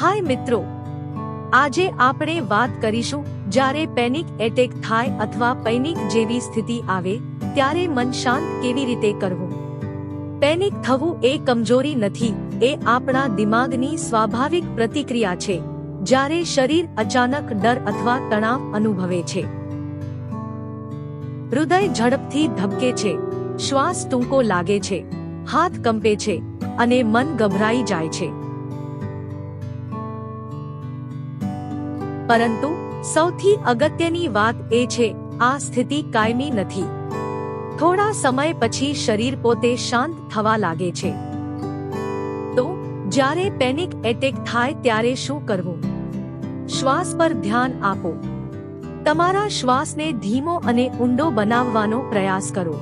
હાય મિત્રો. આજે આપણે વાત કરીશું જ્યારે પેનિક એટેક થાય અથવા પેનિક જેવી સ્થિતિ આવે, ત્યારે મન શાંત કેવી રીતે કરવું? પેનિક થવું એ કમજોરી નથી, એ આપણા દિમાગની સ્વાભાવિક પ્રતિક્રિયા છે, જ્યારે શરીર અચાનક ડર અથવા તણાવ અનુભવે છે. હૃદય ઝડપથી ધબકે છે, શ્વાસ ટૂંકો લાગે છે, હાથ કંપે છે, અને મન ગભરાઈ જાય છે. પરંતુ સૌથી અગત્યની વાત એ છે, આ સ્થિતિ કાયમી નથી. થોડા સમય પછી શરીર પોતે શાંત થવા લાગે છે. તો, જ્યારે પેનિક એટેક થાય ત્યારે શું કરવું? શ્વાસ પર ધ્યાન આપો. તમારા શ્વાસને ધીમો અને ઊંડો બનાવવાનો પ્રયાસ કરો.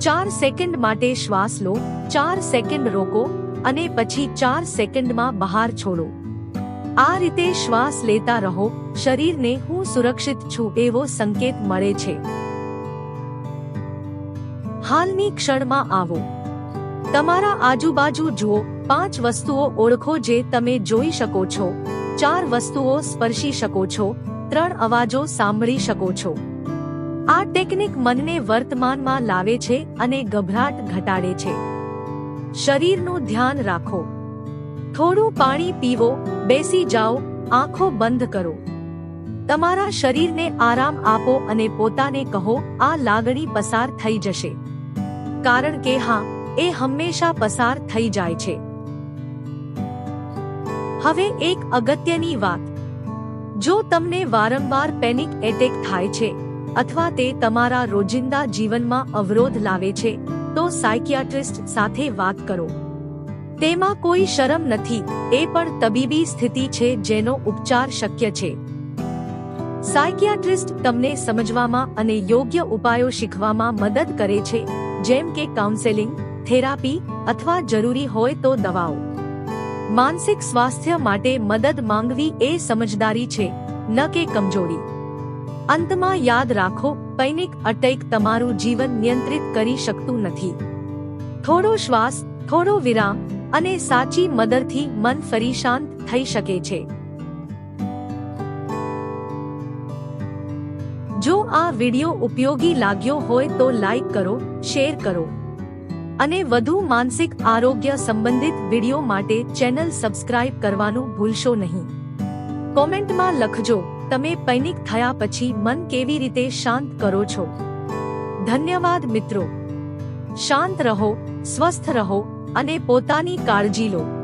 ચાર સેકન્ડ માટે શ્વાસ લો, ચાર સેકન્ડ રોકો અને પછી ચાર સેકન્ડમાં બહાર છોડો. આ રીતે શ્વાસ લેતા રહો, શરીરને હું સુરક્ષિત છું એવો સંકેત મળે છે. હાલની ક્ષણમાં આવો. તમારા આજુબાજુ જુઓ, પાંચ વસ્તુઓ ઓળખો જે તમે જોઈ શકો છો. ચાર વસ્તુઓ સ્પર્શી શકો છો, ત્રણ અવાજો સાંભળી શકો છો. આ ટેકનિક મનને વર્તમાનમાં લાવે છે અને ગભરાટ ઘટાડે છે. શરીરનું ધ્યાન રાખો. થોડું પાણી પીવો, બેસી જાઓ, આંખો બંધ કરો. તમારા શરીરને આરામ આપો અને પોતાને કહો, આ લાગણી પસાર થઈ જશે. કારણ કે હા, એ હંમેશા પસાર થઈ જાય છે. હવે એક અગત્યની વાત. જો તમને વારંવાર પેનિક એટેક થાય છે, અથવા તે તમારા રોજિંદા જીવનમાં અવરોધ લાવે છે, તો સાયકિયાટ્રિસ્ટ સાથે વાત કરો. તેમાં કોઈ શરમ નથી, એ પણ તબીબી સ્થિતિ છે જેનો ઉપચાર શક્ય છે. સાયકિયાટ્રિસ્ટ તમને સમજવામાં અને યોગ્ય ઉપાયો શીખવામાં મદદ કરે છે, જેમ કે કાઉન્સેલિંગ, થેરાપી અથવા જરૂરી હોય તો દવાઓ. માનસિક સ્વાસ્થ્ય માટે મદદ માંગવી એ સમજદારી છે, ન કે કમજોરી. અંતમાં યાદ રાખો પૈનિક અટેક તમારું જીવન નિયંત્રિત કરી શકતું નથી. થોડો શ્વાસ, થોડો વિરામ અને સાચી મદદથી મન ફરી શાંત થઈ શકે છે. જો આ વિડિયો ઉપયોગી લાગ્યો હોય તો લાઈક કરો, શેર કરો અને વધુ માનસિક આરોગ્ય સંબંધિત વિડિયો માટે ચેનલ સબસ્ક્રાઇબ કરવાનું ભૂલશો નહીં. કોમેન્ટમાં લખજો, તમે પૈનિક થયા પછી મન કેવી રીતે શાંત કરો છો. ધન્યવાદ મિત્રો. શાંત રહો, સ્વસ્થ રહો અને પોતાની કાળજી લો.